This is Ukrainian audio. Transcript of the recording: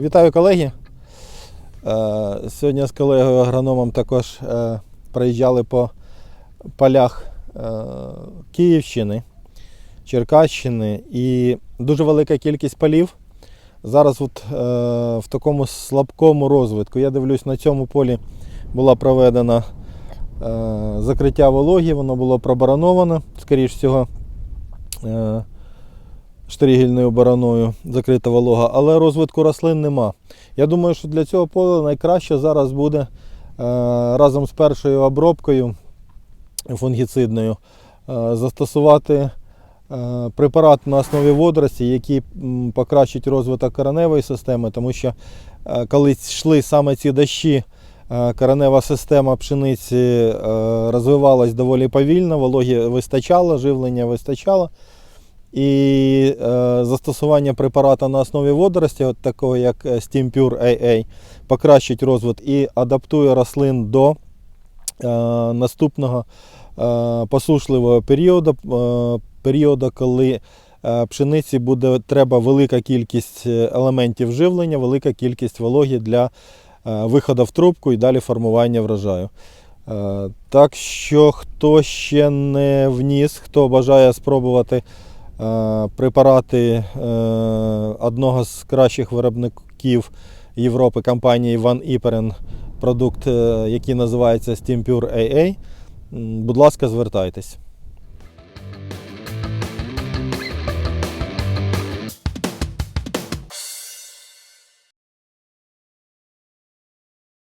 Вітаю колеги. Е, Сьогодні з колегою агрономом також е, проїжджали по полях е, Київщини, Черкащини і дуже велика кількість полів. Зараз от, в такому слабкому розвитку. Я дивлюсь, на цьому полі була проведена закриття вологі, воно було пробарановано, скоріш всього. Штригельною бараною закрита волога, але розвитку рослин нема. Я думаю, що для цього поля найкраще зараз буде е, разом з першою обробкою фунгіцидною е, застосувати е, препарат на основі водорості, який покращить розвиток кореневої системи, тому що коли йшли саме ці дощі, коренева система пшениці розвивалась доволі повільно, вологі вистачало, живлення вистачало. І е, застосування препарата на основі водорості, от такого як е, Steampure AA, покращить розвиток і адаптує рослин до е, наступного посушливого періоду, періоду, коли пшениці буде треба велика кількість елементів живлення, велика кількість вологі для виходу в трубку і далі формування врожаю. Так що, хто ще не вніс, хто бажає спробувати препарати е, одного з кращих виробників Європи компанії Van Iperen, продукт, е, який називається Steampure AA, будь ласка, звертайтесь.